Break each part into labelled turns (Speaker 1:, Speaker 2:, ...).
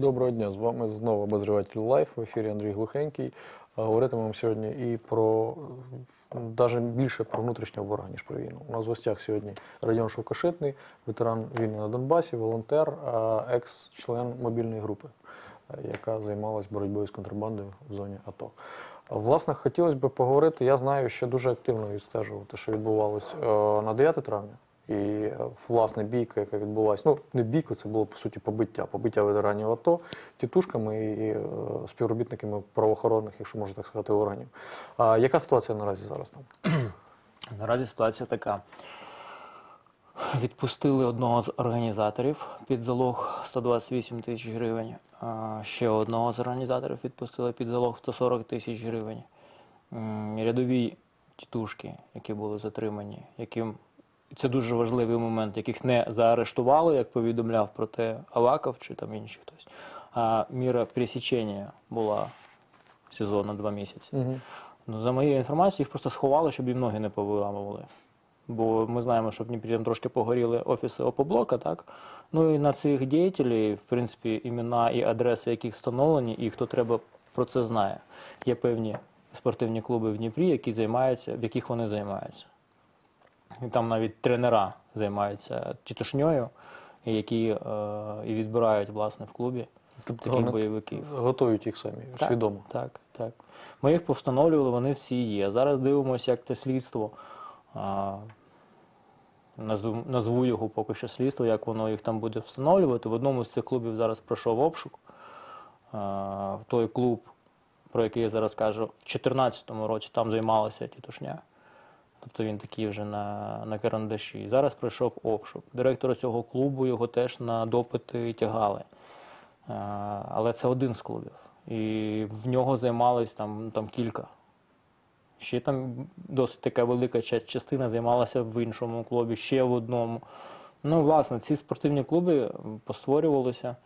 Speaker 1: Доброго дня, з вами знову обозріватель Лайф в ефірі Андрій Глухенький. Говоритимемо сьогодні і про навіть більше про внутрішнє ворога, ніж про війну. У нас в гостях сьогодні Радіон Шовкошитний, ветеран війни на Донбасі, волонтер, екс-член мобільної групи, яка займалась боротьбою з контрабандою в зоні АТО. Власне, хотілося б поговорити. Я знаю, що дуже активно відстежував те, що відбувалось на 9 травня. І власне бійка, яка відбулася, ну не бійка, це було по суті побиття, побиття ветеранів АТО тітушками і співробітниками правоохоронних, якщо можна так сказати, органів. А яка ситуація наразі зараз там?
Speaker 2: Наразі ситуація така. Відпустили одного з організаторів під залог 128 тисяч гривень. Ще одного з організаторів відпустили під залог 140 тисяч гривень. Рядові тітушки, які були затримані, яким це дуже важливий момент, яких не заарештували, як повідомляв про те Аваков чи там інший хтось. А міра пересічення була СІЗО на два місяці.
Speaker 1: Угу.
Speaker 2: Ну, за моєю інформацією, їх просто сховали, щоб їм ноги не повиламували. Бо ми знаємо, що в Дніпрі там трошки погоріли офіси ОПОБЛОКа, так? Ну і на цих діятелів, в принципі, імена і адреси, яких встановлені, і хто треба про це знає. Є певні спортивні клуби в Дніпрі, які займаються, в яких вони займаються. І там навіть тренера займаються тітушньою, які е, і відбирають власне в клубі
Speaker 1: Тобто
Speaker 2: таких
Speaker 1: вони
Speaker 2: бойовиків.
Speaker 1: готують їх самі
Speaker 2: Так.
Speaker 1: свідомо.
Speaker 2: Так, так. Ми їх повстановлювали, вони всі є. Зараз дивимося, як те слідство. А, назву, назву його поки що слідство, як воно їх там буде встановлювати. В одному з цих клубів зараз пройшов обшук. А, той клуб, про який я зараз кажу, в 2014 році там займалася тітушня. Тобто він такий вже на, на карандаші. Зараз пройшов обшук. Директора цього клубу його теж на допити тягали. Е, Але це один з клубів. І в нього займались там, там кілька. Ще там досить така велика частина займалася в іншому клубі, ще в одному. Ну, власне, ці спортивні клуби постворювалися,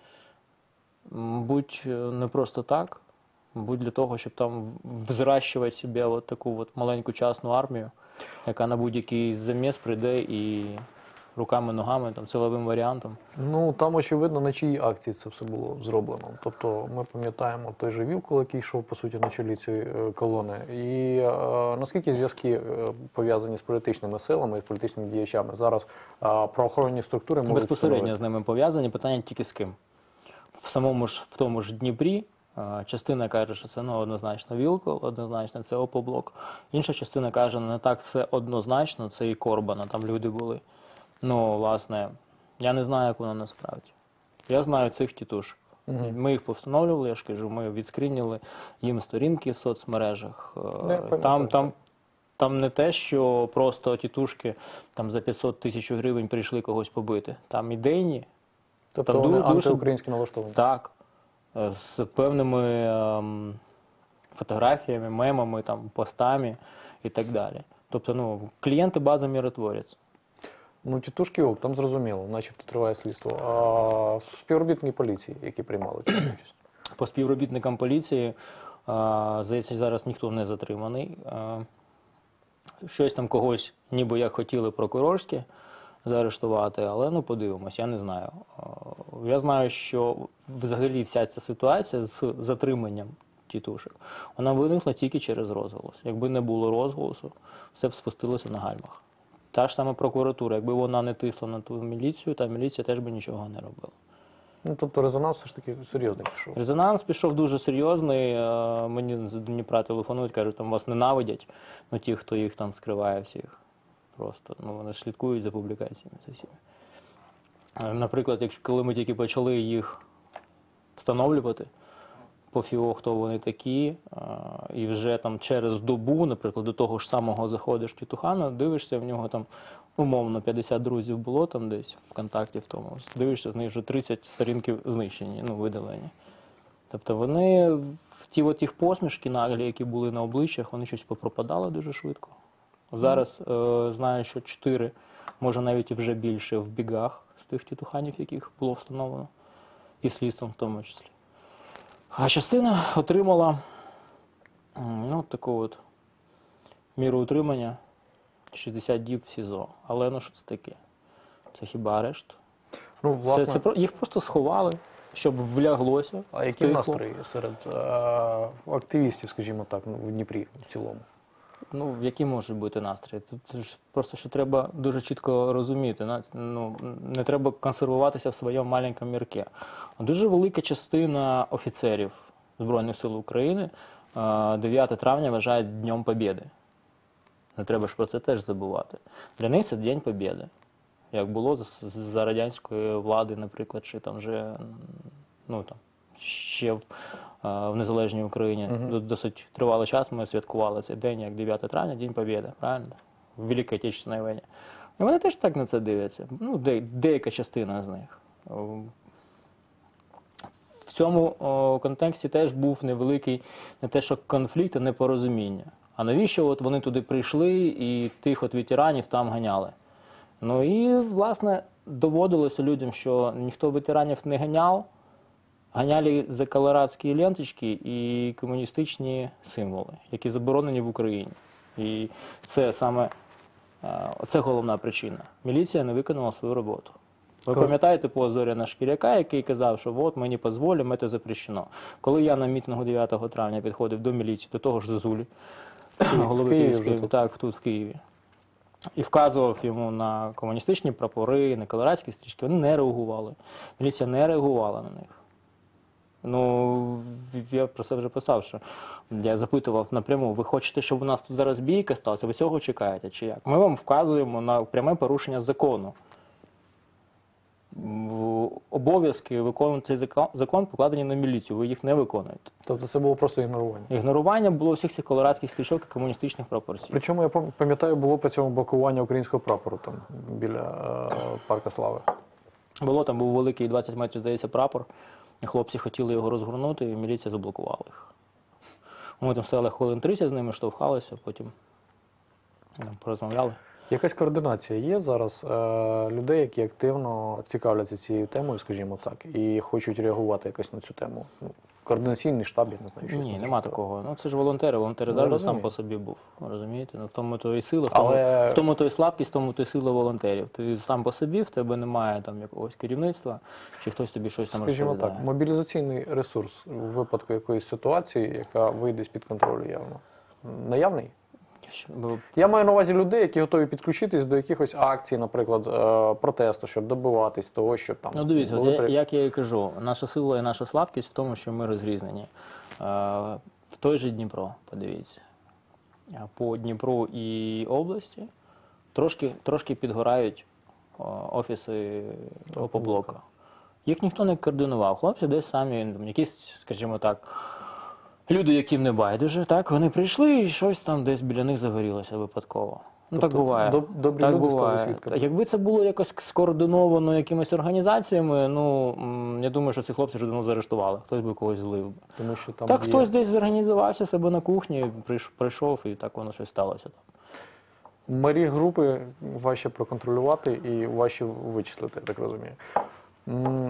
Speaker 2: мабуть, е, не просто так, мабуть, для того, щоб там взращувати себе от таку от маленьку частну армію, яка на будь-який заміс прийде і руками, ногами, там, силовим варіантом.
Speaker 1: Ну там очевидно на чиїй акції це все було зроблено. Тобто ми пам'ятаємо той же Вілкул, який йшов по суті на чолі цієї е, колони. І е, наскільки зв'язки е, пов'язані з політичними силами і політичними діячами зараз е, правоохоронні структури можуть
Speaker 2: Безпосередньо
Speaker 1: встановити?
Speaker 2: з ними пов'язані питання тільки з ким. В самому ж в тому ж Дніпрі частина каже, що це ну, однозначно Вілкол, однозначно це ОПОБЛОК. Інша частина каже, не так все однозначно, це і Корбана, там люди були. Ну, власне, я не знаю, як воно насправді. Я знаю цих тітуш. Ми їх повстановлювали, я ж кажу, ми відскрініли їм сторінки в соцмережах. Е,
Speaker 1: Ну,
Speaker 2: Там, там, там не те, що просто тітушки там за 500 тисяч гривень прийшли когось побити. Там ідейні,
Speaker 1: Тобто
Speaker 2: там
Speaker 1: вони
Speaker 2: ду- дуже-
Speaker 1: антиукраїнські налаштовані.
Speaker 2: так, е, з певними ем, фотографіями, мемами, там, постами і так далі. Тобто, ну, клієнти бази міротворяться.
Speaker 1: Ну, тітушки ок, там зрозуміло, начебто триває слідство. А співробітники поліції, які приймали цю участь.
Speaker 2: По співробітникам поліції, здається, зараз ніхто не затриманий. Щось там когось, ніби як хотіли прокурорське заарештувати, але ну подивимось, я не знаю. Е, я знаю, що взагалі вся ця ситуація з затриманням тітушек, вона виникла тільки через розголос. Якби не було розголосу, все б спустилося на гальмах. Та ж сама прокуратура, якби вона не тисла на ту міліцію, та міліція теж би нічого не робила.
Speaker 1: Ну, тобто резонанс все ж таки серйозний пішов.
Speaker 2: Резонанс пішов дуже серйозний. е, Мені з Дніпра телефонують, кажуть, там вас ненавидять. Ну, ті, хто їх там скриває всіх. Просто ну, вони слідкують за публікаціями за всіми. Е, Наприклад, якщо коли ми тільки почали їх встановлювати, по ФІО, хто вони такі, е, і вже там через добу, наприклад, до того ж самого заходиш Тітухана, дивишся, в нього там умовно 50 друзів було там десь ВКонтакті в тому. Дивишся, з них вже 30 сторінків знищені, ну, видалені. Тобто вони в ті от їх посмішки наглі, які були на обличчях, вони щось попропадали дуже швидко. Зараз е, знаю, що 4, може навіть і вже більше в бігах з тих тітуханів, яких було встановлено, і слідством в тому числі. А частина отримала ну, таку от міру утримання 60 діб в СІЗО. Але ну що це таке? Це хіба арешт?
Speaker 1: Ну, власне,
Speaker 2: Це, це, про- їх просто сховали. щоб вляглося.
Speaker 1: А які
Speaker 2: втихло.
Speaker 1: настрої серед е, активістів, скажімо так, ну, в Дніпрі в цілому?
Speaker 2: Ну, які можуть бути настрої? Тут просто що треба дуже чітко розуміти. Ну, не треба консервуватися в своєму маленькому мірке. Дуже велика частина офіцерів Збройних сил України е, 9 травня вважають Днем Побєди. Не треба ж про це теж забувати. Для них це День Побєди. Як було за радянської влади, наприклад, чи там вже ну, там, ще в, е, в незалежній Україні До- досить тривалий час ми святкували цей день як 9 травня, День Побєди, правильно? В Великій Отечественній війні. І вони теж так на це дивляться. Ну, де, деяка частина з них. В цьому о, контексті теж був невеликий не те, що конфлікт, а непорозуміння. А навіщо от вони туди прийшли і тих от ветеранів там ганяли? Ну і, власне, доводилося людям, що ніхто ветеранів не ганяв, ганяли за колорадські ленточки і комуністичні символи, які заборонені в Україні. І це саме е, це головна причина. Міліція не виконала свою роботу. Ви пам'ятаєте по Зоряна Шкіряка, який казав, що от ми не дозволимо, це запрещено. Коли я на мітингу 9 травня підходив до міліції, до того ж Зазулі, голови Київської, так, тут в Києві. І вказував йому на комуністичні прапори, на колорадські стрічки. Вони не реагували. Міліція не реагувала на них. Ну, я про це вже писав, що я запитував напряму, ви хочете, щоб у нас тут зараз бійка сталася? Ви цього чекаєте чи як? Ми вам вказуємо на пряме порушення закону. В обов'язки виконувати цей закон, покладені на міліцію, ви їх не виконуєте.
Speaker 1: Тобто це було просто ігнорування.
Speaker 2: Ігнорування було всіх цих колорадських стрічок і комуністичних пропорцій.
Speaker 1: Причому я пам'ятаю, було по цьому блокування українського прапору там біля е, парка слави.
Speaker 2: Було там був великий 20 метрів, здається, прапор. Хлопці хотіли його розгорнути, і міліція заблокувала їх. Ми там стояли хвилин 30 з ними, штовхалися, потім ну, порозмовляли.
Speaker 1: Якась координація є зараз е, людей, які активно цікавляться цією темою, скажімо так, і хочуть реагувати якось на цю тему. Ну, координаційний штаб, я не знаю, що
Speaker 2: Ні, нема такого. Ну це ж волонтери. Волонтери
Speaker 1: Ну,
Speaker 2: завжди сам по собі був. Розумієте? Ну в тому то і сила, в тому,
Speaker 1: Але-
Speaker 2: в тому то і слабкість, в тому то і сила волонтерів. Ти сам по собі, в тебе немає там якогось керівництва, чи хтось тобі щось там
Speaker 1: Скажімо так, мобілізаційний ресурс у випадку якоїсь ситуації, яка вийде з-під контролю явно. Наявний? Я маю на увазі людей, які готові підключитись до якихось акцій, наприклад, е, протесту, щоб добиватись того, що там
Speaker 2: Ну, дивіться,
Speaker 1: були
Speaker 2: я, як я і кажу, наша сила і наша слабкість в тому, що ми розрізнені. Е, в той же Дніпро, подивіться. По Дніпру і області трошки, трошки підгорають офіси опоблока. Їх ніхто не координував. Хлопці десь самі, там, якісь, скажімо так, люди, яким не байдуже, так, вони прийшли і щось там десь біля них загорілося випадково. Ну, так
Speaker 1: Тобто
Speaker 2: буває.
Speaker 1: доб- добрі
Speaker 2: так
Speaker 1: люди стали
Speaker 2: буває.
Speaker 1: свідками.
Speaker 2: Якби це було якось скоординовано якимись організаціями, ну я думаю, що ці хлопці вже давно заарештували, хтось би когось злив.
Speaker 1: тому що там
Speaker 2: так
Speaker 1: є...
Speaker 2: хтось десь зорганізувався себе на кухні, прийш- прийшов і так воно щось сталося. там.
Speaker 1: Мері групи важче проконтролювати і важче вичислити, я так розумію.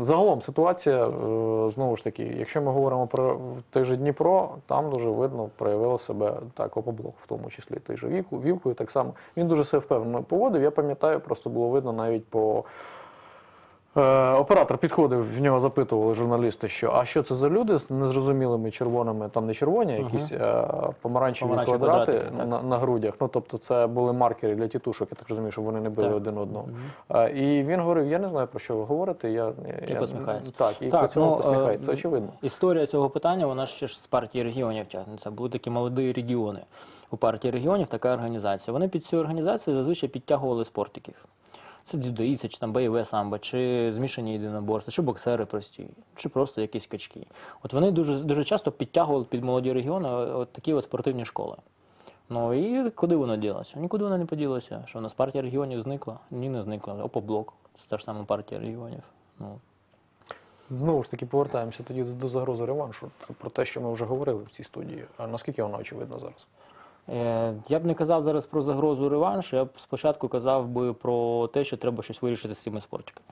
Speaker 1: Загалом ситуація, е, знову ж таки, якщо ми говоримо про той же Дніпро, там дуже видно проявило себе так, опоблок, в тому числі той же Вілкою так само. Він дуже себе впевнено поводив. Я пам'ятаю, просто було видно навіть по. Е, Оператор підходив, в нього запитували журналісти, що а що це за люди з незрозумілими червоними, там не червоні, а якісь е, помаранчеві
Speaker 2: Помаранчеві
Speaker 1: квадрати
Speaker 2: квадратики, так.
Speaker 1: на, на грудях. Ну тобто, це були маркери для тітушок, я так розумію, щоб вони не били
Speaker 2: Так.
Speaker 1: один одного. Е, і він говорив: я не знаю про що ви говорите. Я,
Speaker 2: І
Speaker 1: я
Speaker 2: посміхається.
Speaker 1: Так, і
Speaker 2: Так,
Speaker 1: при цьому
Speaker 2: ну, е,
Speaker 1: посміхається. Це очевидно.
Speaker 2: Історія цього питання, вона ще ж з партії регіонів тягнеться. Були такі молоді регіони. У партії регіонів така організація. Вони під цю організацію зазвичай підтягували спортиків. Це дзюдоїсти, чи там бойове самбо, чи змішані єдиноборства, чи боксери прості, чи просто якісь качки. От вони дуже, дуже часто підтягували під молоді регіони от такі от спортивні школи. Ну і куди воно ділося? Нікуди воно не поділося. Що у нас партія регіонів зникла? Ні, не зникла. Опоблок. Це та ж сама партія регіонів. Ну,
Speaker 1: Знову ж таки, повертаємося тоді до загрози реваншу. Про те, що ми вже говорили в цій студії. А наскільки воно очевидно зараз?
Speaker 2: Е, Я б не казав зараз про загрозу реваншу, я б спочатку казав би про те, що треба щось вирішити з цими спортиками.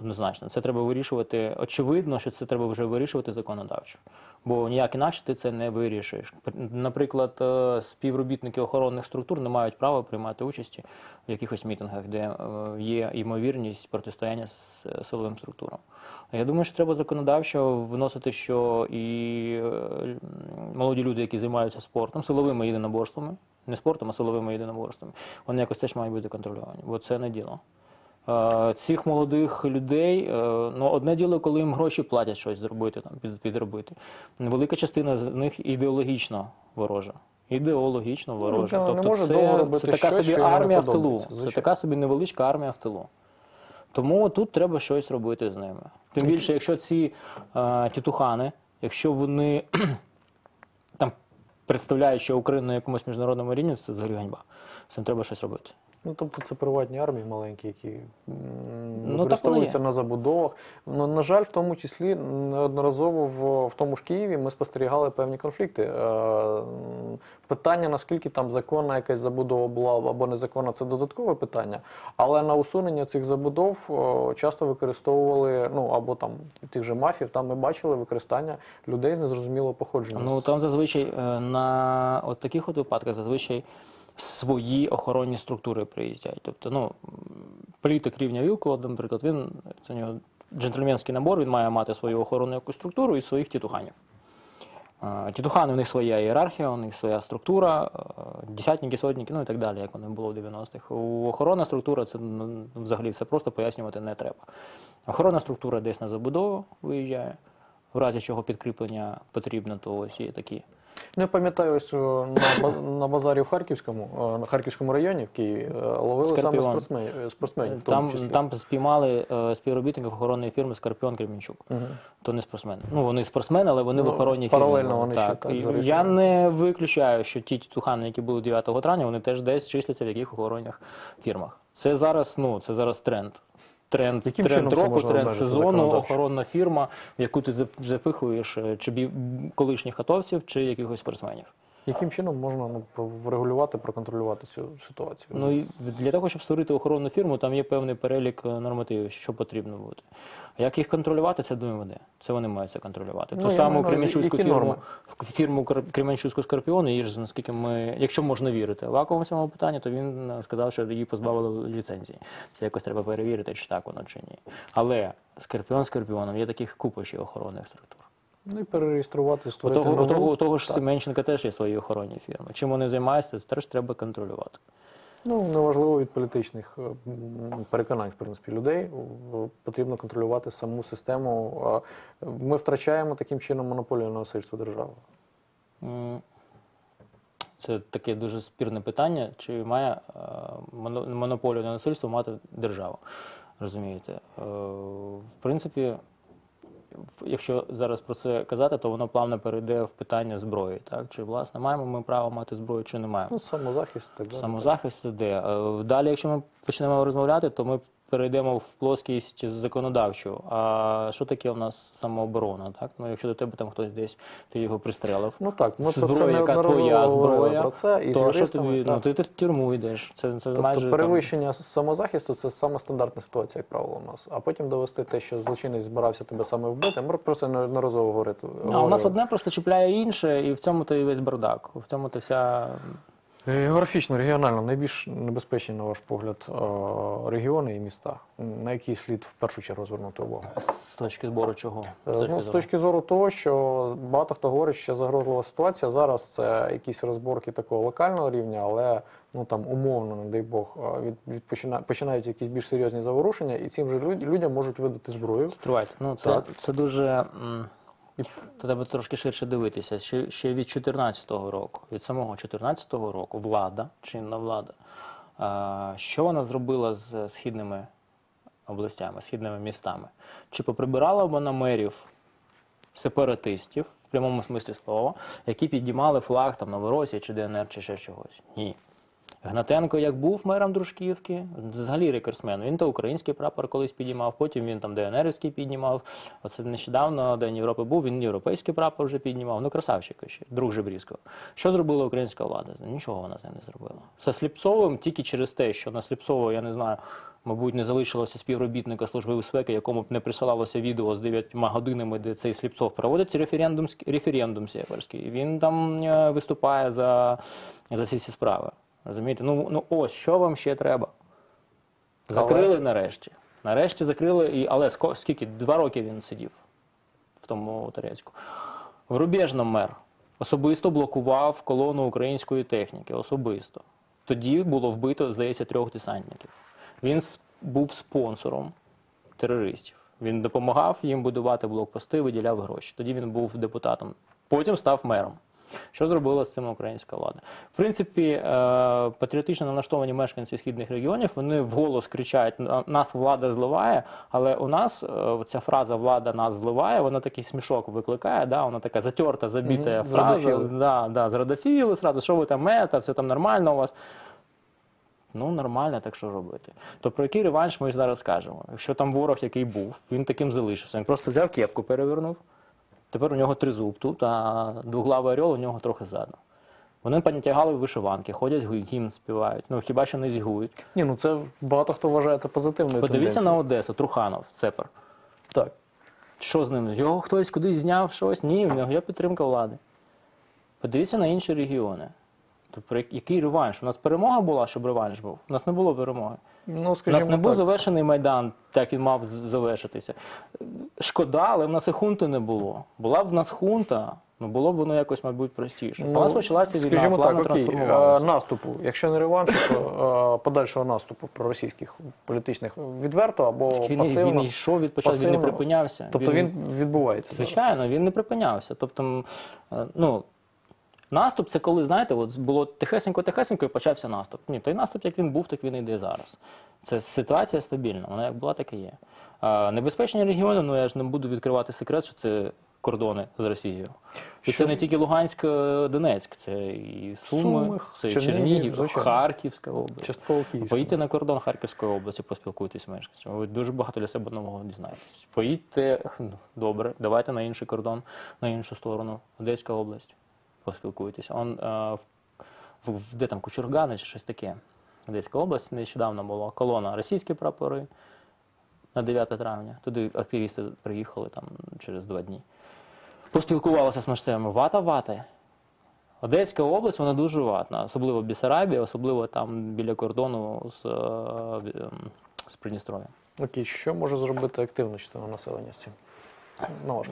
Speaker 2: Однозначно, це треба вирішувати. Очевидно, що це треба вже вирішувати законодавчо, бо ніяк інакше ти це не вирішиш. Наприклад, е, співробітники охоронних структур не мають права приймати участі в якихось мітингах, де е, є ймовірність протистояння з силовим структурам. Я думаю, що треба законодавчо вносити, що і молоді люди, які займаються спортом, силовими єдиноборствами, не спортом, а силовими єдиноборствами, вони якось теж мають бути контрольовані, бо це не діло. Е, Цих молодих людей, е, ну одне діло, коли їм гроші платять щось зробити, там підробити. Велика частина з них ідеологічно ворожа. Ідеологічно ворожа.
Speaker 1: людина не
Speaker 2: тобто це, це така
Speaker 1: щось,
Speaker 2: собі армія в тилу.
Speaker 1: подобається,
Speaker 2: Це така собі невеличка армія в тилу. Тому тут треба щось робити з ними. Тим більше, якщо ці е, тітухани, якщо вони представляють, Україну на якомусь міжнародному рівні, це взагалі ганьба. З цим треба щось робити.
Speaker 1: Ну, тобто це приватні армії маленькі, які
Speaker 2: Ну,
Speaker 1: використовуються на забудовах. Ну, на жаль, в тому числі неодноразово в, в тому ж Києві ми спостерігали певні конфлікти. Е, питання, наскільки там законна якась забудова була або незаконна, це додаткове питання. Але на усунення цих забудов о, часто використовували, ну або там тих же мафів, там ми бачили використання людей з незрозумілого походження.
Speaker 2: Ну там зазвичай е, на от таких от випадках зазвичай свої охоронні структури приїздять. Тобто, ну політик рівня Вілкола, наприклад, він це нього джентльменський набор, він має мати свою охоронну якусь структуру і своїх тітуханів. Тітухани, у них своя ієрархія, у них своя структура, десятники, сотники, ну і так далі, як воно було в 90-х. У охоронна структура це ну, взагалі це просто пояснювати не треба. Охоронна структура десь на забудову виїжджає, в разі чого підкріплення потрібно, то ось є такі.
Speaker 1: Ну, я пам'ятаю, ось о, на, ба- на базарі в Харківському, о, на Харківському районі в Києві е, ловили саме
Speaker 2: Скорпіон.
Speaker 1: спортсменів, е, спортсменів в тому
Speaker 2: Там,
Speaker 1: числі.
Speaker 2: там спіймали е, співробітників охоронної фірми Скорпіон Кремінчук. То не спортсмени. Ну, вони спортсмени, але вони
Speaker 1: Ну,
Speaker 2: в охоронній
Speaker 1: паралельно
Speaker 2: фірмі.
Speaker 1: вони ще
Speaker 2: так. І я
Speaker 1: зареєстровані.
Speaker 2: не виключаю, що ті тітухани, які були 9 травня, вони теж десь числяться в яких охоронних фірмах. Це зараз, ну, це зараз тренд. Тренд,
Speaker 1: Яким
Speaker 2: тренд року, тренд сезону, охоронна фірма, в яку ти запихуєш е, чи колишніх атовців, чи якихось спортсменів.
Speaker 1: Яким чином можна ну, врегулювати, проконтролювати цю ситуацію?
Speaker 2: Ну і для того, щоб створити охоронну фірму, там є певний перелік е, нормативів, що потрібно бути. А як їх контролювати, це ДМВД. Це вони мають це контролювати.
Speaker 1: Ну,
Speaker 2: Ту саму Кременчуцьку фірму, фірму Кр- Кременчуцьку Скорпіон, її ж, наскільки ми, якщо можна вірити, Лакову в цьому питанні, то він е, сказав, що її позбавили ліцензії. Це якось треба перевірити, чи так воно чи ні. Але Скорпіон Скорпіоном є таких купа охоронних структур.
Speaker 1: Ну і перереєструвати,
Speaker 2: У
Speaker 1: створити
Speaker 2: того, у
Speaker 1: нову.
Speaker 2: того, у того ж
Speaker 1: Так.
Speaker 2: Семенченка теж є свої охоронні фірми. Чим вони займаються, це теж треба контролювати.
Speaker 1: Ну, неважливо від політичних е, м, переконань, в принципі, людей. В- Потрібно контролювати саму систему. А Ми втрачаємо таким чином монополію на насильство держави.
Speaker 2: М, Це таке дуже спірне питання, чи має е, моно- монополію на насильство мати держава. Розумієте? Е, В принципі, якщо зараз про це казати, то воно плавно перейде в питання зброї. Так? Чи власне маємо ми право мати зброю, чи не маємо?
Speaker 1: Ну, самозахист так далі.
Speaker 2: Самозахист іде. Е, Далі, якщо ми почнемо розмовляти, то ми перейдемо в плоскість законодавчу. А що таке у нас самооборона? Так? Ну, якщо до тебе там хтось десь ти його пристрелив.
Speaker 1: Ну так, ми про це
Speaker 2: зброя, яка твоя зброя,
Speaker 1: про це і
Speaker 2: то що тобі?
Speaker 1: так.
Speaker 2: Ну, ти, ти в тюрму йдеш. Це, це
Speaker 1: Тобто
Speaker 2: майже там,
Speaker 1: перевищення самозахисту це саме стандартна ситуація, як правило, у нас. А потім довести те, що злочинець збирався тебе саме вбити. Ми про це неодноразово говорити.
Speaker 2: А у нас одне просто чіпляє інше, і в цьому то і весь бардак. В цьому то вся
Speaker 1: Географічно, регіонально найбільш небезпечні, на ваш погляд, е, регіони і міста, на які слід в першу чергу звернути увагу.
Speaker 2: з точки збору чого?
Speaker 1: Е,
Speaker 2: З точки
Speaker 1: Ну, з
Speaker 2: зору.
Speaker 1: точки зору того, що багато хто говорить, що загрозлива ситуація. Зараз це якісь розборки такого локального рівня, але ну там умовно, не дай Бог, е, від, від почина- починаються якісь більш серйозні заворушення, і цим же люд- людям можуть видати зброю.
Speaker 2: Стривайте. Ну, це,
Speaker 1: Так.
Speaker 2: це дуже. м, Треба трошки ширше дивитися. Ще, ще від 2014 року, від самого 2014 року, влада, чинна влада, а, що вона зробила з східними областями, східними містами? Чи поприбирала вона мерів сепаратистів в прямому смислі слова, які піднімали флаг там Новоросії чи ДНР, чи ще чогось? Ні. Гнатенко як був мером Дружківки, взагалі рекордсмен. Він то український прапор колись піднімав, потім він там ДНРівський піднімав. Оце нещодавно День Європи був, він європейський прапор вже піднімав. Ну, красавчик ще, друг Жебрівського. Що зробила українська влада? Нічого вона ним не зробила. З Сліпцовим тільки через те, що на Сліпцова, я не знаю, мабуть, не залишилося співробітника Служби безпеки, якому б не присилалося відео з 9 годинами, де цей Сліпцов проводить референдум, референдум сєверський. Він там е, виступає за, за всі ці справи. Розумієте? Ну, ну ось що вам ще треба? Закрили нарешті. Нарешті закрили, і, але скільки? Два роки він сидів в тому Торецьку. В Рубіжном мер особисто блокував колону української техніки. Особисто. Тоді було вбито, здається, трьох десантників. Він був спонсором терористів. Він допомагав їм будувати блокпости, виділяв гроші. Тоді він був депутатом. Потім став мером. Що зробила з цим українська влада? В принципі, е, патріотично налаштовані мешканці східних регіонів вони вголос кричать: нас влада зливає. Але у нас е, ця фраза влада нас зливає, вона такий смішок викликає. Да? Вона така затерта, забіта
Speaker 1: Мгм,
Speaker 2: фраза. Да, да, зрадофіли, сразу, що ви там мета, все там нормально у вас. Ну, нормально, так що робити. То про який реванш ми зараз скажемо? Якщо там ворог, який був, він таким залишився. Він просто взяв кепку, перевернув. Тепер у нього тризуб тут, а двоглавий орел у нього трохи ззаду. Вони понятягали вишиванки, ходять гімн співають. Ну хіба що не зігують.
Speaker 1: Ні, ну це багато хто вважає це позитивною
Speaker 2: Подивіться на. Одесу, Труханов, Цепер.
Speaker 1: Так.
Speaker 2: Що з ним? Його хтось кудись зняв щось? Ні, в нього є підтримка влади. Подивіться на інші регіони. То про який реванш? У нас перемога була, щоб реванш був. У нас не було перемоги.
Speaker 1: Ну,
Speaker 2: У нас не був завершений майдан, так він мав завершитися. Шкода, але в нас і хунти не було. Була б в нас хунта, ну було б воно якось, мабуть, простіше.
Speaker 1: Ну,
Speaker 2: у нас почалася війна,
Speaker 1: Скажімо
Speaker 2: плавно
Speaker 1: так, окей, е, наступу. Якщо не реванш, то е, подальшого наступу проросійських політичних відверто або
Speaker 2: Він,
Speaker 1: пасивно.
Speaker 2: він йшов від початку, він не припинявся.
Speaker 1: Тобто він відбувається. зараз.
Speaker 2: Звичайно, він не припинявся. Тобто, е, ну, наступ це коли, знаєте, от було тихесенько-тихесенько і почався наступ. Ні, той наступ, як він був, так він і йде зараз. Це ситуація стабільна, вона як була, так і є. А, небезпечні регіони, ну я ж не буду відкривати секрет, що це кордони з Росією. І
Speaker 1: Що-
Speaker 2: це не тільки Луганськ, е, Донецьк, це і Суми,
Speaker 1: Суми,
Speaker 2: це і
Speaker 1: Чернігів,
Speaker 2: Чернігів,
Speaker 1: звичайно.
Speaker 2: Харківська область.
Speaker 1: Частково Київська.
Speaker 2: Поїдьте на кордон Харківської області, поспілкуйтесь з мешканцями. Ви дуже багато для себе нового дізнаєтесь. Поїдьте ну, добре, давайте на інший кордон, на іншу сторону, Одеська область. Поспілкуйтесь. Он, е, в, в, де там Кучургани чи щось таке. Одеська область нещодавно була колона російські прапори на 9 травня. Туди активісти приїхали там через два дні. Поспілкувалися з мешканцями. Вата вати. Одеська область вона дуже ватна, особливо Бісарабія, особливо там біля кордону з, е, з Придністров'ям.
Speaker 1: Окей, що може зробити активна частина населення з цим?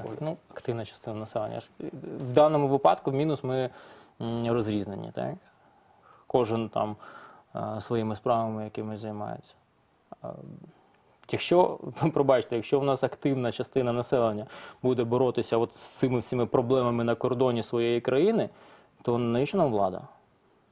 Speaker 1: Погляд.
Speaker 2: Ну, активна частина населення. В даному випадку мінус ми розрізнені, так? Кожен там е, своїми справами якимись займається. Е, Якщо, пробачте, якщо в нас активна частина населення буде боротися от з цими всіми проблемами на кордоні своєї країни, то навіщо нам влада?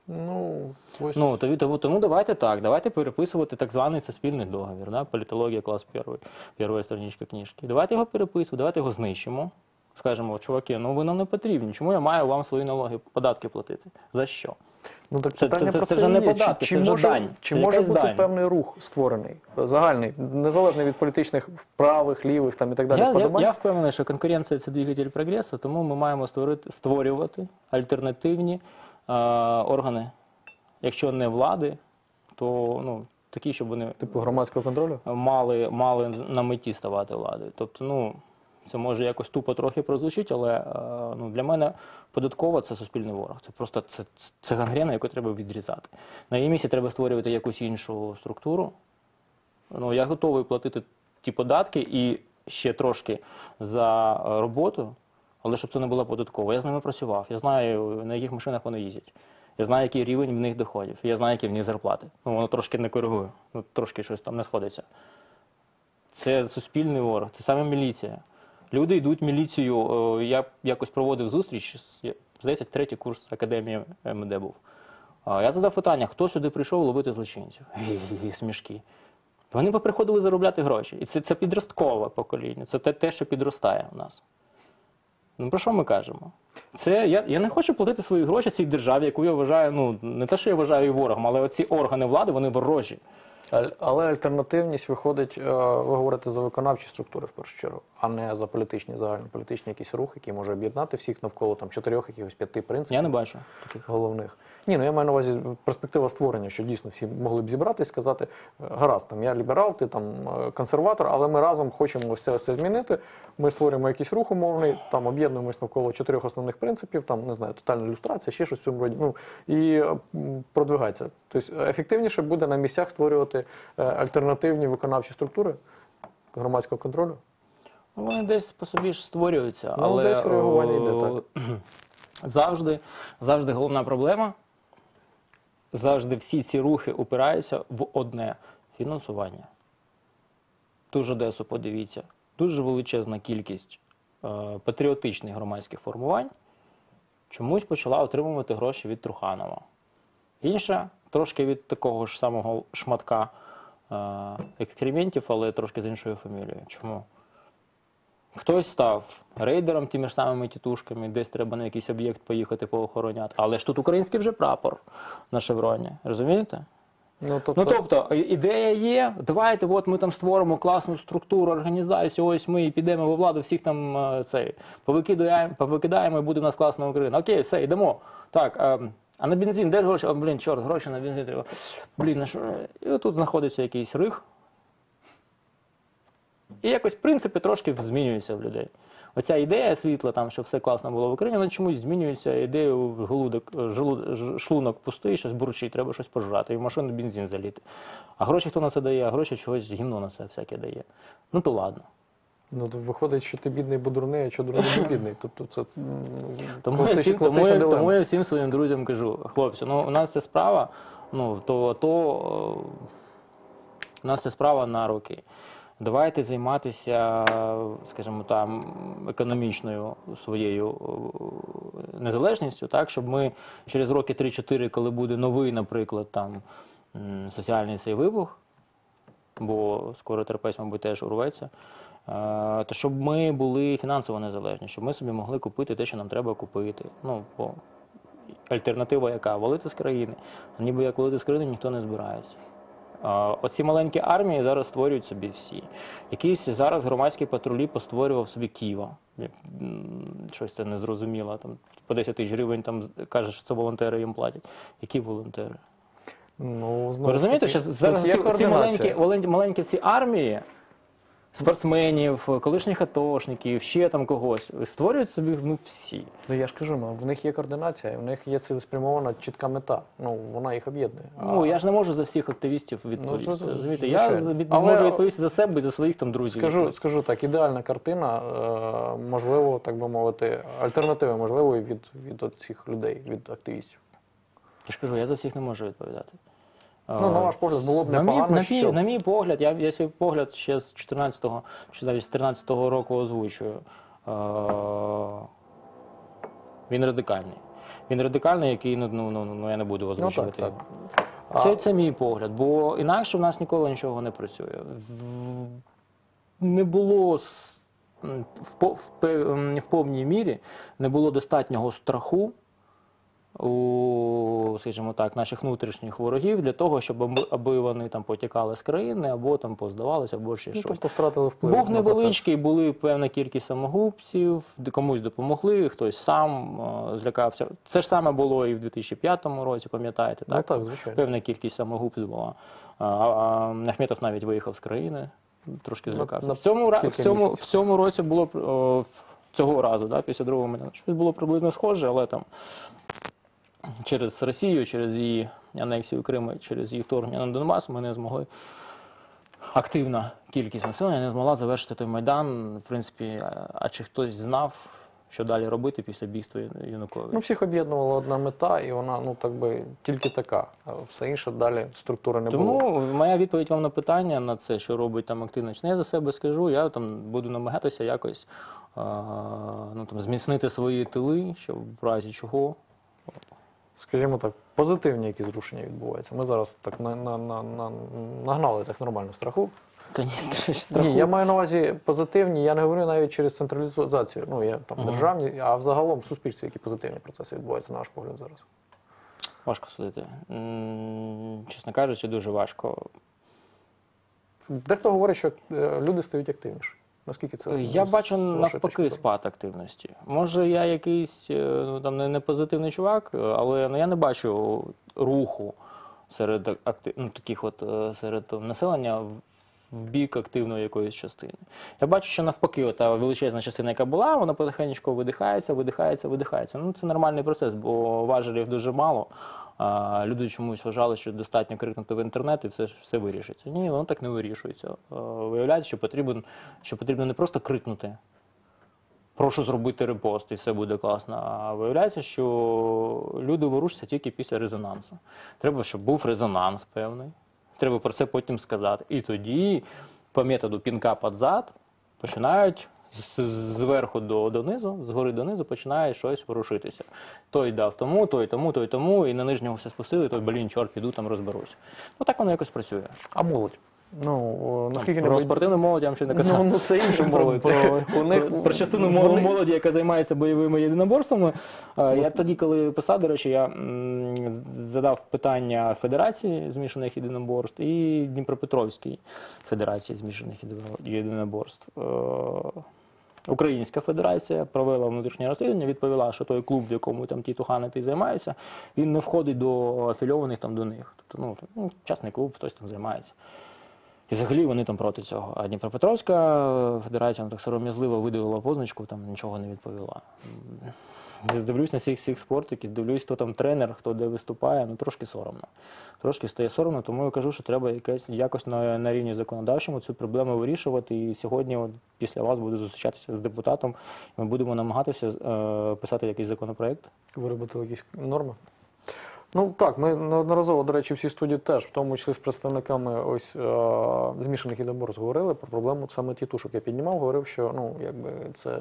Speaker 1: Ну, ось
Speaker 2: Ну, тому, тому, тому давайте так, давайте переписувати так званий це спільний договір, да? політологія клас перший, перша страничка книжки. Давайте його переписувати, давайте його знищимо. Скажемо, чуваки, ну ви нам не потрібні. Чому я маю вам свої налоги, податки платити? За що?
Speaker 1: Ну так
Speaker 2: Це-
Speaker 1: питання
Speaker 2: це- це вже не податки, це вже
Speaker 1: може,
Speaker 2: дань,
Speaker 1: Чи
Speaker 2: це
Speaker 1: може бути
Speaker 2: дань.
Speaker 1: певний рух створений, загальний, незалежний від політичних правих, лівих там і так далі.
Speaker 2: Я, я, я впевнений, що конкуренція це двигатель прогресу, тому ми маємо створити, створювати альтернативні органи. Якщо не влади, то ну, такі, щоб вони
Speaker 1: Типу громадського контролю?
Speaker 2: мали, мали на меті ставати владою. Тобто, ну, це може якось тупо трохи прозвучить, але е, ну, для мене податкова це суспільний ворог. Це просто це, це гангрена, яку треба відрізати. На її місці треба створювати якусь іншу структуру. Ну, я готовий платити ті податки і ще трошки за е, роботу, але щоб це не було податково. Я з ними працював. Я знаю, на яких машинах вони їздять. Я знаю, який рівень в них доходів. Я знаю, які в них зарплати. Ну, воно трошки не коригує, ну, трошки щось там не сходиться. Це суспільний ворог, це саме міліція. Люди йдуть в міліцію. е, Я якось проводив зустріч, здається, третій курс академії МД був. Я задав питання, хто сюди прийшов ловити злочинців? Гі-гі-гі, Смішки. Вони поприходили заробляти гроші. І це, це підросткове покоління, це те, те, що підростає у нас. Ну про що ми кажемо? Це я, я не хочу платити свої гроші цій державі, яку я вважаю, ну не те, що я вважаю її ворогом, але ці органи влади вони ворожі.
Speaker 1: Але альтернативність виходить, е, ви говорите за виконавчі структури в першу чергу, а не за політичні, загальнополітичні якісь рухи, які може об'єднати всіх навколо там чотирьох якихось п'яти принципів
Speaker 2: Я не бачу таких.
Speaker 1: головних. Ні, ну я маю на увазі перспектива створення, що дійсно всі могли б зібратися і сказати: е, гаразд, там я ліберал, ти там е, консерватор, але ми разом хочемо ось це, ось це змінити. Ми створюємо якийсь рух умовний, там об'єднуємось навколо чотирьох основних принципів, там не знаю, тотальна ілюстрація, ще щось в цьому роді. Ну і е, продвигається. Тобто ефективніше буде на місцях створювати альтернативні виконавчі структури громадського контролю?
Speaker 2: Ну, Вони десь по собі ж створюються,
Speaker 1: Ну,
Speaker 2: але
Speaker 1: десь реагування йде,
Speaker 2: о, завжди, завжди головна проблема. Завжди всі ці рухи упираються в одне фінансування. Ту ж Одесу подивіться, дуже величезна кількість е, патріотичних громадських формувань чомусь почала отримувати гроші від Труханова. Інша трошки від такого ж самого шматка е, екскрементів, але трошки з іншою фамілією. Чому? Хтось став рейдером тими ж самими тітушками, десь треба на якийсь об'єкт поїхати поохороняти. Але ж тут український вже прапор на шевроні. Розумієте?
Speaker 1: Ну, тобто,
Speaker 2: Ну тобто, ідея є. Давайте, от ми там створимо класну структуру, організацію. Ось ми підемо во владу, всіх там е, цей повикидаємо, повикидаємо, і буде в нас класна Україна. Окей, все, йдемо. Так. е, А на бензин, де гроші? О, блін, чорт, гроші на бензин треба. Блін, на що? І отут знаходиться якийсь риг. І якось принципи трошки змінюються в людей. Оця ідея світла, там, що все класно було в Україні, вона чомусь змінюється. Ідея в желудок, желуд, ж- шлунок пустий, щось бурчить, треба щось пожрати, і в машину бензин заліти. А гроші хто на це дає? А гроші чогось гімно на це всяке дає. Ну то ладно.
Speaker 1: ну, то виходить, що ти бідний, бо дурний, а що дурний, бо бідний. Тобто це
Speaker 2: Тому, я всім, тому, я, тому я всім своїм друзям кажу, хлопці, ну у нас ця справа, ну то, то е, у нас ця справа на роки. Давайте займатися, скажімо там, економічною своєю е, незалежністю, так, щоб ми через роки 3-4, коли буде новий, наприклад, там соціальний цей вибух, бо скоро терпець, мабуть, теж урветься. е, То щоб ми були фінансово незалежні, щоб ми собі могли купити те, що нам треба купити. Ну, бо альтернатива яка? Валити з країни. Ніби як валити з країни ніхто не збирається. Оці маленькі армії зараз створюють собі всі. Якісь зараз громадські патрулі постворював собі Києва. Щось це незрозуміло. Там по 10 тисяч гривень там кажуть, що це волонтери їм платять. Які волонтери?
Speaker 1: Ну, знову
Speaker 2: Ви розумієте, що зараз ці, ці маленькі, маленькі ці армії спортсменів, колишніх атошників, ще там когось створюють собі ну, всі.
Speaker 1: Ну я ж кажу, ну, в них є координація, в них є цілеспрямована чітка мета. Ну, вона їх об'єднує.
Speaker 2: Ну я ж не можу за всіх активістів відповісти.
Speaker 1: Ну, це- це-
Speaker 2: розумієте? Я від,
Speaker 1: Але-
Speaker 2: можу відповісти за себе і за своїх там друзів.
Speaker 1: Скажу, скажу так, ідеальна картина, е, можливо, так би мовити, альтернатива можливо від, від цих людей, від активістів.
Speaker 2: Я ж кажу, я за всіх не можу відповідати.
Speaker 1: Ну, на ваш погляд, було б
Speaker 2: на мій,
Speaker 1: непогано,
Speaker 2: на, мій,
Speaker 1: що-
Speaker 2: на мій погляд, я, я свій погляд ще з 14-го, чи навіть з 13-го року озвучую. Е, він радикальний. Він радикальний, який ну, ну, ну, ну, я не буду
Speaker 1: Ну
Speaker 2: озвучувати.
Speaker 1: так, так.
Speaker 2: Це, це мій погляд, бо інакше в нас ніколи нічого не працює. В- Не було м, в, в, в повній мірі не було достатнього страху у, скажімо так, наших внутрішніх ворогів для того, щоб аби, вони там потікали з країни, або там поздавалися, або ще
Speaker 1: Ну,
Speaker 2: щось.
Speaker 1: тобто втратили вплив.
Speaker 2: Був
Speaker 1: на
Speaker 2: невеличкий, були певна кількість самогубців, комусь допомогли, хтось сам е, злякався. Це ж саме було і в 2005 році, пам'ятаєте,
Speaker 1: Ну
Speaker 2: так?
Speaker 1: так, звичайно.
Speaker 2: Певна кількість самогубців була. А, а, Ахметов навіть виїхав з країни, трошки злякався.
Speaker 1: на
Speaker 2: В цьому, в цьому, в цьому році було о, цього разу, да, після другого мене щось було приблизно схоже, але там через Росію, через її анексію Криму, через її вторгнення на Донбас ми не змогли. Активна кількість населення не змогла завершити той майдан. В принципі, а- чи хтось знав, що далі робити після бійства Януковича?
Speaker 1: Ну, всіх об'єднувала одна мета, і вона, ну так би, тільки така. Все інше далі структури не було.
Speaker 2: Тому моя відповідь вам на питання на це, що робить там активно, чи не я за себе скажу, я там буду намагатися якось а, ну, там, зміцнити свої тили, щоб в разі чого.
Speaker 1: Скажімо так, позитивні які зрушення відбуваються. Ми зараз так на, на, на, на, нагнали так нормально страху.
Speaker 2: Та ні, страху.
Speaker 1: Ні, я маю на увазі позитивні, я не говорю навіть через централізацію. Ну, я там
Speaker 2: Мгм.
Speaker 1: державні, а взагалом в суспільстві які позитивні процеси відбуваються, на наш погляд зараз.
Speaker 2: Важко судити. Чесно кажучи, дуже важко.
Speaker 1: Дехто говорить, що е, люди стають активніші. Наскільки це
Speaker 2: Я
Speaker 1: з-
Speaker 2: бачу навпаки спад активності. Може, я якийсь е, ну, там не, не позитивний чувак, е, але ну, я не бачу руху серед акти... ну, таких от е, серед населення в- бік активної якоїсь частини. Я бачу, що навпаки, оця величезна частина, яка була, вона потихеньку видихається, видихається, видихається. Ну, це нормальний процес, бо важелів дуже мало. Люди чомусь вважали, що достатньо крикнути в інтернет і все, все вирішиться. Ні, воно так не вирішується. А, виявляється, що потрібен, що потрібно не просто крикнути, прошу зробити репост, і все буде класно. А виявляється, що люди ворушаться тільки після резонансу. Треба, щоб був резонанс певний. Треба про це потім сказати. І тоді, по методу пінка під зад, починають зверху до, донизу, згори донизу починає щось ворушитися. Той дав тому, той тому, той тому, і на нижнього все спустили, той, блін, чорт, піду там розберусь. Ну так воно якось працює.
Speaker 1: А молодь? Ну, о, наскільки
Speaker 2: Про
Speaker 1: не
Speaker 2: спортивну молодь я вам ще не казав.
Speaker 1: Ну, ну це інша молодь.
Speaker 2: Про,
Speaker 1: У них-
Speaker 2: про, про частину
Speaker 1: вони-
Speaker 2: молоді, яка займається бойовими єдиноборствами. Е, Я тоді, коли писав, до речі, я задав питання Федерації змішаних єдиноборств і Дніпропетровській Федерації змішаних єдино- єдиноборств. Українська федерація провела внутрішнє розслідування, відповіла, що той клуб, в якому там ті туханити займаються, він не входить до афільованих там до них. Тобто, ну, ну, частний клуб, хтось там займається. І взагалі вони там проти цього. А Дніпропетровська федерація так сором'язливо видавила позначку, там нічого не відповіла. Дивлюсь на всіх всіх спортиків, дивлюсь, хто там тренер, хто де виступає, ну трошки соромно. Трошки стає соромно, тому я кажу, що треба якось, якось на, на рівні законодавчому цю проблему вирішувати. І сьогодні, от, після вас, буду зустрічатися з депутатом. Ми будемо намагатися е, писати якийсь законопроект.
Speaker 1: Виробити якісь норми? Ну так, ми неодноразово, до речі, всі студії теж, в тому числі з представниками ось е, змішаних ідоборств, говорили про проблему саме тітушок. Я піднімав, говорив, що ну якби це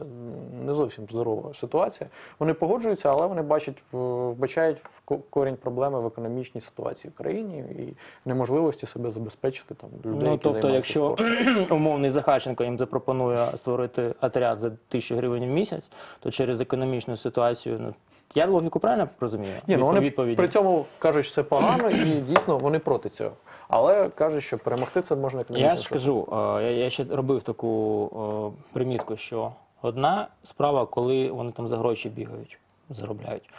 Speaker 1: не зовсім здорова ситуація. Вони погоджуються, але вони бачать вбачають в корінь проблеми в економічній ситуації в країні і неможливості себе забезпечити там людей.
Speaker 2: Ну,
Speaker 1: які
Speaker 2: тобто, якщо
Speaker 1: спортом.
Speaker 2: умовний Захарченко їм запропонує створити отряд за тисячу гривень в місяць, то через економічну ситуацію, ну я логіку правильно розумію?
Speaker 1: Ні, ну вони
Speaker 2: відповіді.
Speaker 1: при цьому кажуть, що це погано, і дійсно вони проти цього. Але кажуть, що перемогти це можна економічно.
Speaker 2: Я ж кажу, е, я, я ще робив таку е, примітку, що одна справа, коли вони там за гроші бігають, заробляють.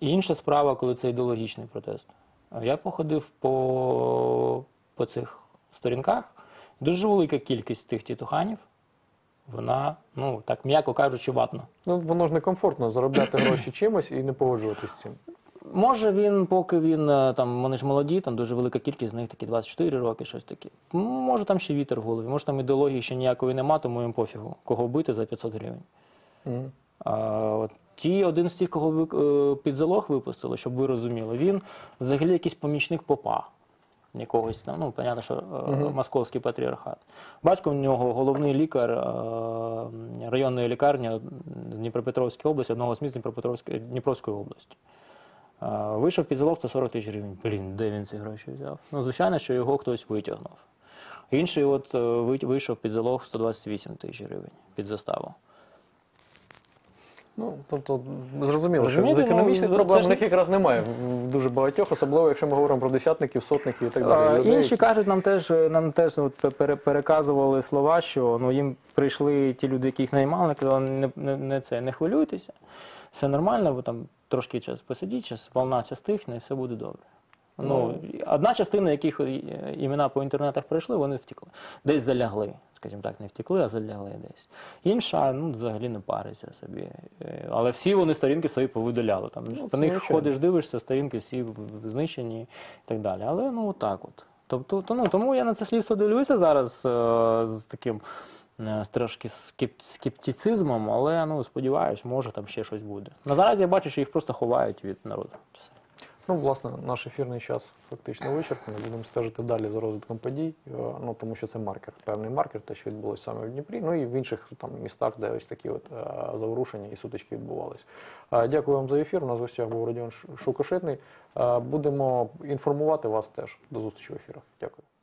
Speaker 2: Інша справа, коли це ідеологічний протест. Я походив по, по цих сторінках. Дуже велика кількість тих тітуханів, вона, ну так м'яко кажучи, ватна.
Speaker 1: Ну, воно ж некомфортно заробляти гроші чимось і не погоджуватися з цим.
Speaker 2: Може він, поки він е, там, вони ж молоді, там дуже велика кількість з них такі 24 роки, щось таке. Може там ще вітер в голові, може там ідеології ще ніякої нема, тому їм пофігу, кого бити за 500 гривень.
Speaker 1: Мгм.
Speaker 2: А, от ті, один з тих, кого ви е, під залог випустили, щоб ви розуміли, він взагалі якийсь помічник попа. Якогось там, ну, понятно, що е, московський патріархат. Батько в нього головний лікар е, районної лікарні Дніпропетровської області, одного з міст Дніпропетровської Дніпровської області. Е, Вийшов під залог 140 тисяч гривень. Блін, де він ці гроші взяв? Ну, звичайно, що його хтось витягнув. Інший от вийшов під залог 128 тисяч гривень під заставу.
Speaker 1: Ну, тобто, зрозуміло,
Speaker 2: Розумієте,
Speaker 1: що економічних
Speaker 2: ну,
Speaker 1: проблем в них якраз немає в- в дуже багатьох, особливо якщо ми говоримо про десятників, сотників і так далі.
Speaker 2: А,
Speaker 1: людей,
Speaker 2: Інші
Speaker 1: які-
Speaker 2: кажуть, нам теж нам теж от пере- переказували слова, що ну їм прийшли ті люди, яких наймали, казали, не, не, не це, не хвилюйтеся, все нормально, ви там трошки час посидіть, час волна ця стихне, і все буде добре. Ну, одна частина, яких е, імена по інтернетах прийшли, вони втекли. Десь залягли, скажімо так, не втекли, а залягли десь. Інша, ну, взагалі не париться собі. Е, Але всі вони сторінки свої повидаляли. Там, по них
Speaker 1: звичайно.
Speaker 2: ходиш, дивишся, сторінки всі знищені і так далі. Але ну так от. Тобто, то, ну, тому я на це слідство дивлюся зараз е, з таким е, трошки скеп- скептицизмом, але ну, сподіваюсь, може там ще щось буде. На зараз я бачу, що їх просто ховають від народу. Все.
Speaker 1: Ну, власне, наш ефірний час фактично вичерпаний. Будемо стежити далі за розвитком подій, е, ну тому що це маркер, певний маркер, те, що відбулося саме в Дніпрі, ну і в інших там містах, де ось такі от е, заворушення і сутички відбувались. Е, Дякую вам за ефір. У нас в гостях був Родіон Шукошитний. Будемо інформувати вас теж. До зустрічі в ефірах. Дякую.